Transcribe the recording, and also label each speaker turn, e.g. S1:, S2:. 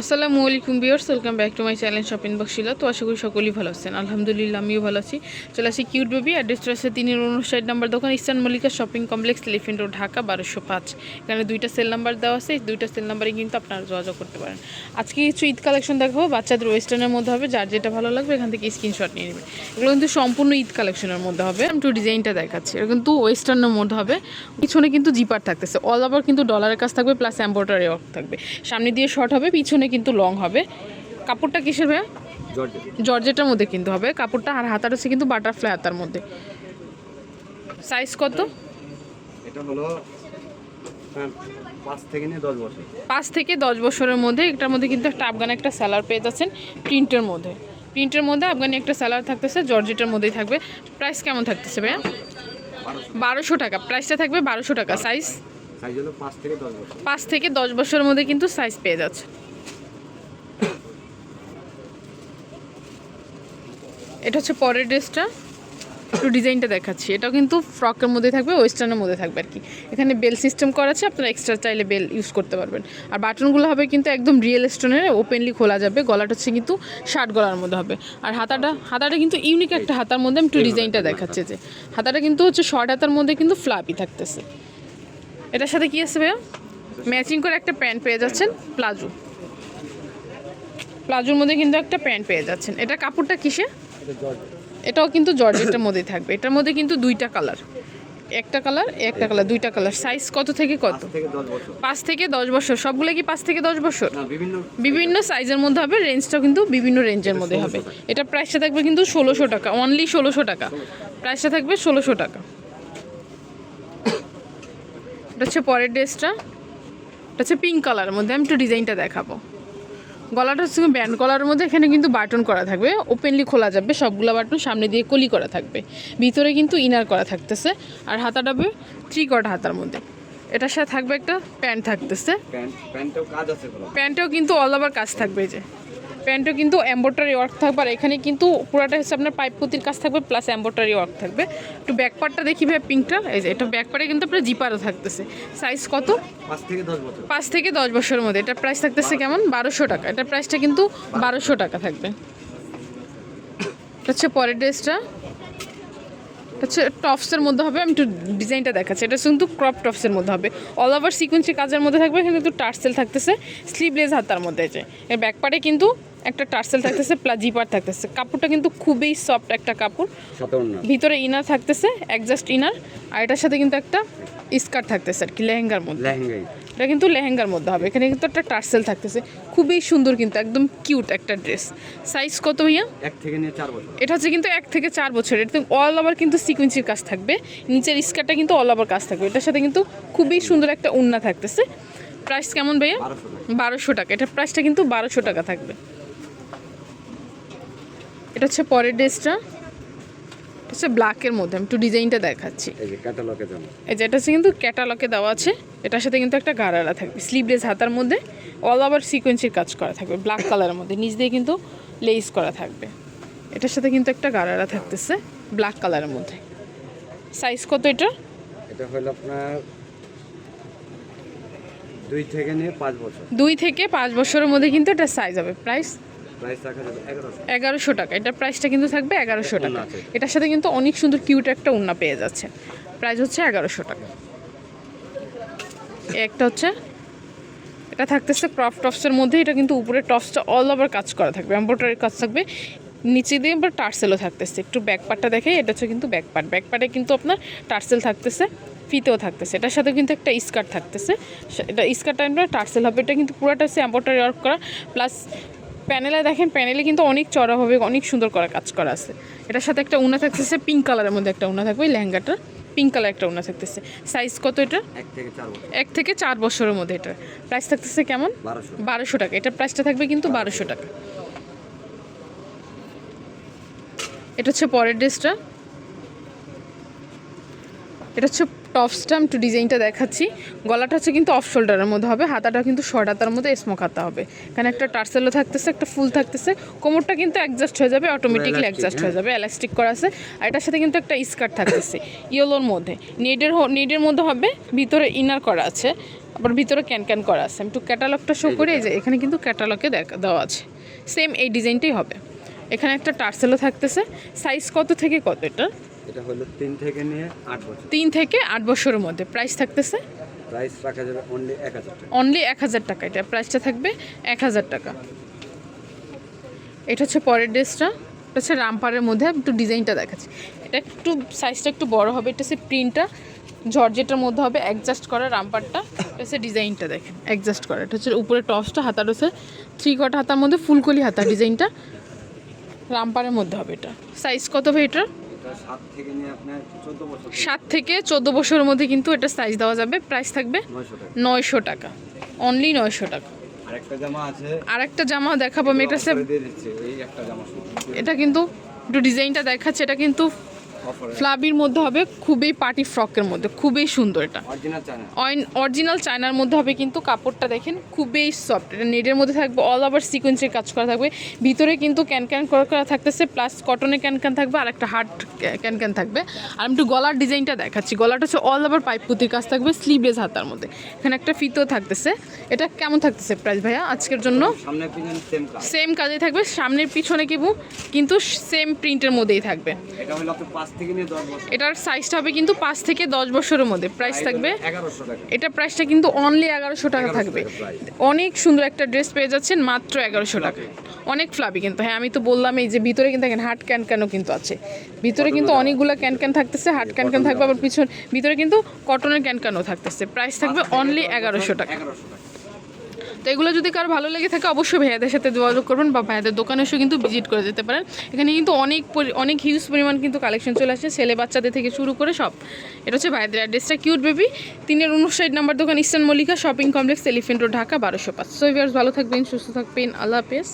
S1: আসসালামু আলাইকুম বিয়ার্স welcome back to my channel shopping বক্সিলা তো আশা করি সকলেই ভালো আছেন। আলহামদুলিল্লাহ, আমিও ভালো আছি। চলে আসি কিউট বেবি অ্যাড্রেসটা আছে তিনের উনষাট নাম্বার দোকান Eastern Mallika Shopping Complex, Elephant Road, Dhaka, বারোশো পাঁচ। এখানে দুইটা সেল নাম্বার দেওয়া আছে দুইটা সেল নাম্বারে কিন্তু আপনারা যোগাযোগ করতে পারেন। আজকে কিছু ঈদ কালেকশন দেখাবো, বাচ্চাদের ওয়েস্টার্নের মধ্যে হবে, যার যেটা ভালো লাগবে এখান থেকে স্ক্রিনশট নিয়ে নেবেন। এগুলো কিন্তু সম্পূর্ণ ঈদ কালেকশনের মধ্যে হবে। আমি একটু ডিজাইনটা দেখাচ্ছি। এটা কিন্তু ওয়েস্টার্নের মধ্যে হবে। পিছনে কিন্তু জিপার থাকতেছে। অল ওভার কিন্তু ডলারের কাজ থাকবে প্লাস এম্ব্রয়ডারি ওয়ার্ক থাকবে। সামনে দিয়ে শর্ট হবে, পিছনে কিন্তু লং হবে। কাপড়টা কিসের ভাইয়া?
S2: জর্জেট।
S1: জর্জেটের মধ্যে কিন্তু হবে। কাপড়টা আর হাতার হচ্ছে কিন্তু বাটারফ্লাই হাতার মধ্যে। সাইজ কত?
S2: এটা হলো হ্যাঁ, পাঁচ থেকে দশ
S1: বছরের মধ্যে এটার মধ্যে কিন্তু একটা আফগান একটা স্যালার পেয়ে যাচ্ছেন প্রিন্টের মধ্যে। প্রিন্টের মধ্যে আফগানি একটা স্যালার থাকতেছে জর্জেটের মধ্যেই থাকবে। প্রাইস কেমন থাকতেছে ভাইয়া?
S2: বারোশো।
S1: টাকা। প্রাইসটা থাকবে বারোশো টাকা। সাইজ
S2: সাইজ পাঁচ থেকে দশ বছর।
S1: পাঁচ থেকে দশ বছরের মধ্যে কিন্তু সাইজ পেয়ে যাচ্ছে। এটা হচ্ছে পরের ড্রেসটা। একটু ডিজাইনটা দেখাচ্ছি। এটাও কিন্তু ফ্রকের মধ্যে থাকবে ওয়েস্টার্নের মধ্যে থাকবে আর কি এখানে বেল সিস্টেম করা আছে আপনারা এক্সট্রা চাইলে বেল ইউজ করতে পারবেন। আর বাটনগুলো হবে কিন্তু একদম রিয়েল স্টোনের ওপেনলি খোলা যাবে। গলাটা হচ্ছে কিন্তু শার্ট গলার মধ্যে হবে। আর হাতাটা হাতাটা কিন্তু ইউনিক একটা হাতার মধ্যে আমি একটু ডিজাইনটা দেখাচ্ছে যে। হাতাটা কিন্তু হচ্ছে শর্ট হাতার মধ্যে কিন্তু ফ্লাপি থাকতেছে। এটার সাথে কী আছে ভাইয়া? ম্যাচিং করে একটা প্যান্ট পেয়ে যাচ্ছেন প্লাজো প্লাজোর মধ্যে কিন্তু একটা প্যান্ট পেয়ে যাচ্ছেন। এটা কাপড়টা কিসে? এটাও কিন্তু জর্জেটের মধ্যেই থাকবে। এটার মধ্যে কিন্তু দুইটা কালার। একটা কালার একটা কালার দুইটা কালার। সাইজ কত থেকে কত?
S2: পাঁচ থেকে দশ বছর।
S1: সবগুলো কি পাঁচ থেকে দশ বছর?
S2: বিভিন্ন
S1: বিভিন্ন সাইজের মধ্যে হবে রেঞ্জটাও কিন্তু বিভিন্ন রেঞ্জের মধ্যে হবে। এটা প্রাইসটা থাকবে কিন্তু ষোলোশো টাকা। অনলি ষোলোশো টাকা। প্রাইসটা থাকবে ষোলোশো টাকা। এটা হচ্ছে পরের ড্রেসটা এটা হচ্ছে পিঙ্ক কালারের মধ্যে। আমি একটু ডিজাইনটা দেখাবো। গলাটা হচ্ছে ব্যান্ড গলার মধ্যে এখানে কিন্তু বাটন করা থাকবে। ওপেনলি খোলা যাবে সবগুলো বাটন সামনে দিয়ে কলি করা থাকবে। ভিতরে কিন্তু ইনার করা থাকতেছে। আর হাতাটা হবে থ্রি কটা হাতার মধ্যে। এটার সাথে থাকবে একটা প্যান্ট থাকতেছে।
S2: প্যান্ট প্যান্টেও
S1: কিন্তু অল ওভার কাজ থাকবে এই যে। প্যান্টেও কিন্তু এম্ব্রয়ডারি ওয়ার্ক থাকবে আর এখানে কিন্তু পুরাটা হচ্ছে আপনার পাইপ পুতির কাজ থাকবে প্লাস এম্ব্রয়ডারি ওয়ার্ক থাকবে। একটু ব্যাক পার্টটা দেখি ভাই পিঙ্কটা এই যে এটা ব্যাক পার্টে কিন্তু আপনার জিপারও থাকতেছে। সাইজ কত?
S2: পাঁচ থেকে দশ
S1: বছরের মধ্যে। এটার প্রাইস থাকতেছে কেমন? বারোশো টাকা। এটার প্রাইসটা কিন্তু বারোশো। টাকা থাকবে। এটা হচ্ছে পরের ড্রেসটা। এটা হচ্ছে টপসের মধ্যে হবে। আমি একটু ডিজাইনটা দেখাচ্ছি। এটা কিন্তু ক্রপ টপসের মধ্যে হবে। অল ওভার সিকুয়েন্সি কাজের মধ্যে থাকবে। এখানে কিন্তু টার্সেল থাকতেছে। স্লিভলেস হাতার মধ্যে আছে এর ব্যাক পার্টে কিন্তু একটা টার্সেল থাকতেছে প্লাস জিপার থাকতেছে। কাপড়টা কিন্তু খুবই সফট একটা কাপড়। ভিতরে ইনার থাকতেছে একজাস্ট ইনার আর এটার সাথে কিন্তু একটা স্কার্ট থাকতেছে আর কি লেহেঙ্গার মধ্যে। এটা কিন্তু লেহেঙ্গার মধ্যে হবে এখানে কিন্তু একটা টার্সেল থাকতেছে। খুবই সুন্দর কিন্তু একদম কিউট একটা ড্রেস সাইজ কত ভাইয়া?
S2: এক থেকে নিয়ে চার বছর।
S1: এটা হচ্ছে কিন্তু এক থেকে চার বছরের এটা অল ওভার কিন্তু সিকুয়েন্সির কাজ থাকবে। নিচের স্কার্টটা কিন্তু অল ওভার কাজ থাকবে। এটার সাথে কিন্তু খুবই সুন্দর একটা উন্না থাকতেছে। প্রাইস কেমন ভাইয়া?
S2: বারোশো টাকা।
S1: বারোশো টাকা। এটার প্রাইসটা কিন্তু বারোশো টাকা থাকবে। এটা হচ্ছে পরের ড্রেসটা। হচ্ছে ব্ল্যাকের মধ্যে আমি একটু ডিজাইনটা দেখাচ্ছি।
S2: এই যে ক্যাটালগে জামা
S1: এই যে এটা হচ্ছে কিন্তু ক্যাটালকে দেওয়া আছে। এটার সাথে কিন্তু একটা গারারা থাকবে স্লিভলেস হাতার মধ্যে অল ওভার সিকোয়েন্সির কাজ করা থাকবে ব্ল্যাক কালারের মধ্যে নিচ দিয়ে কিন্তু লেস করা থাকবে। এটার সাথে কিন্তু একটা গারারা থাকতেছে ব্ল্যাক কালারের মধ্যে। সাইজ কত এটা?
S2: এটা হলো আপনার দুই থেকে নিয়ে পাঁচ বছর।
S1: দুই থেকে পাঁচ বছরের মধ্যে কিন্তু এটা সাইজ হবে। প্রাইস
S2: এগারোশো।
S1: টাকা। এটার প্রাইসটা কিন্তু থাকবে এগারোশো টাকা। এটার সাথে কিন্তু অনেক সুন্দর কিউট একটা উন্না পেয়ে যাচ্ছে। প্রাইস হচ্ছে এগারোশো টাকা। একটা হচ্ছে এটা থাকতেছে ক্রপ টপসের মধ্যে। এটা কিন্তু উপরে টপসটা অল ওভার কাজ করা থাকবে। এম্ব্রয়ডারি কাজ থাকবে। নিচে দিয়ে আবার টার্সেলও থাকতেছে। একটু ব্যাক পার্টটা দেখে এটা হচ্ছে কিন্তু ব্যাক পার্ট ব্যাক পার্টে কিন্তু আপনার টার্সেল থাকতেছে ফিতেও থাকতেছে। এটার সাথে কিন্তু একটা স্কার্ট থাকতেছে। এটা স্কার্টটা আমরা টার্সেল হবে। এটা কিন্তু পুরোটা হচ্ছে এম্ব্রয়ডারি ওয়ার্ক করা। প্লাস প্যানেলে দেখেন প্যানেলে কিন্তু অনেক চড়া হবে অনেক সুন্দর করা কাজ করা আছে। এটার সাথে একটা উনা থাকতেছে পিঙ্ক কালারের মধ্যে একটা উনা থাকবে ওই লেহেঙ্গাটা পিঙ্ক কালার একটা উনা থাকতেছে। সাইজ কত এটা
S2: এক থেকে চার
S1: বছরের মধ্যে এটা প্রাইস থাকতেছে কেমন?
S2: বারোশো
S1: টাকা। এটার প্রাইসটা থাকবে কিন্তু বারোশো টাকা। এটা হচ্ছে পরের ড্রেসটা। এটা হচ্ছে টপ একটু ডিজাইনটা দেখাচ্ছি। গলাটা হচ্ছে কিন্তু অফ শোল্ডারের মধ্যে হবে হাতাটা কিন্তু শর্ট হাতার মধ্যে স্মোক হাতা হবে। এখানে একটা টার্সেলও থাকতেছে একটা ফুল থাকতেছে। কোমরটা কিন্তু অ্যাডজাস্ট হয়ে যাবে অটোমেটিকলি অ্যাডজাস্ট হয়ে যাবে এলাস্টিক করা আছে। আর এটার সাথে কিন্তু একটা স্কার্ট থাকতেছে ইয়েলোর মধ্যে। নেডের নেডের মধ্যে হবে ভিতরে ইনার করা আছে আবার ভিতরে ক্যান ক্যান করা আছে। আমি একটু ক্যাটালগটা শো করে এই যে এখানে কিন্তু ক্যাটালগে দেখা দেওয়া আছে। সেম এই ডিজাইনটাই হবে। এখানে একটা টার্সেলও থাকতেছে। সাইজ কত থেকে কত এটা?
S2: এটা হলো তিন থেকে নিয়ে আট বছর।
S1: তিন থেকে আট বছরের মধ্যে। প্রাইস থাকতেছে?
S2: প্রাইস রাখা যাবে অনলি এক হাজার টাকা।
S1: অনলি এক হাজার টাকা। এটা প্রাইসটা থাকবে এক হাজার টাকা। এটা হচ্ছে পরের ড্রেসটা। এটা হচ্ছে রামপারের মধ্যে। একটু ডিজাইনটা দেখাচ্ছি। এটা একটু সাইজটা একটু বড় হবে। এটা হচ্ছে প্রিন্টটা জর্জেটার মধ্যে হবে। অ্যাডজাস্ট করা রামপারটা এটা হচ্ছে ডিজাইনটা দেখেন। অ্যাডজাস্ট করা। এটা হচ্ছে উপরে টপসটা হাতার রয়েছে। থ্রি কট হাতার মধ্যে ফুলকলি হাতা। ডিজাইনটা রামপারের মধ্যে হবে এটা। সাইজ কত ভাই এটার?
S2: এটা সাত থেকে চোদ্দ
S1: বছরের মধ্যে কিন্তু এটা সাইজ দেওয়া যাবে। প্রাইস থাকবে
S2: নয়শো টাকা।
S1: অনলি নয়শো টাকা।
S2: আরেকটা জামা
S1: আর একটা জামা দেখাবো আমি এটা এটা কিন্তু একটু ডিজাইনটা দেখাচ্ছে এটা কিন্তু ফ্লাবির মধ্যে হবে খুবই পার্টি ফ্রকের মধ্যে খুবই সুন্দর এটা।
S2: অরিজিনাল
S1: অরিজিনাল চায়নার মধ্যে হবে কিন্তু কাপড়টা দেখেন খুবই সফট এটা নেটের মধ্যে থাকবে অল ওভার সিকোয়েন্সের কাজ করা থাকবে। ভিতরে কিন্তু ক্যান ক্যান করা করা থাকতেছে প্লাস কটনের ক্যান ক্যান থাকবে আর একটা হার্ড ক্যান ক্যান থাকবে। আর আমি একটু গলার ডিজাইনটা দেখাচ্ছি গলাটা হচ্ছে অল ওভার পাইপ পুতির কাজ থাকবে স্লিভলেস হাতার মধ্যে। এখানে একটা ফিতেও থাকতেছে এটা কেমন থাকতেছে প্রাইস ভাইয়া আজকের জন্য?
S2: সেম কাজ।
S1: থাকবে সামনের পিছনে কিন্তু কিন্তু সেম প্রিন্টের মধ্যেই থাকবে।
S2: এটা হলো পাঁচ থেকে নিয়ে দশ বছর।
S1: এটার সাইজটা হবে কিন্তু পাঁচ থেকে দশ বছরের মধ্যে। প্রাইস থাকবে
S2: এগারোশো টাকা।
S1: এটা প্রাইসটা কিন্তু অনলি এগারোশো টাকা থাকবে। অনেক সুন্দর একটা ড্রেস পেয়ে যাচ্ছেন মাত্র এগারোশো টাকা। অনেক ফ্লাবি কিন্তু। হ্যাঁ আমি তো বললাম এই যে ভিতরে কিন্তু দেখেন হাট ক্যান ক্যানও কিন্তু আছে। ভিতরে কিন্তু অনেকগুলো ক্যান ক্যান থাকতেছে হাট ক্যান ক্যান থাকবে আবার পিছন ভিতরে কিন্তু কটনের ক্যান ক্যানও থাকতেছে। প্রাইস থাকবে অনলি এগারোশো টাকা।
S2: এগারোশো টাকা।
S1: তো এগুলো যদি কারও ভালো লেগে থাকে, অবশ্যই ভাইয়াদের সাথে যোগাযোগ করবেন বা ভাইয়াদের দোকানে এসেও কিন্তু ভিজিট করে যেতে পারেন। এখানে কিন্তু অনেক অনেক হিউজ পরিমাণ কিন্তু কালেকশন চলে আসছে ছেলে বাচ্চাদের থেকে শুরু করে সব। এটা হচ্ছে ভাইয়াদের অ্যাড্রেসটা কিউট বেবি তিনের উনষাট নাম্বার দোকান Eastern Mallika Shopping Complex Elephant Road Dhaka, বারোশো পাঁচ। সো ভালো থাকবেন, সুস্থ থাকবেন। আল্লাহ হাফেজ।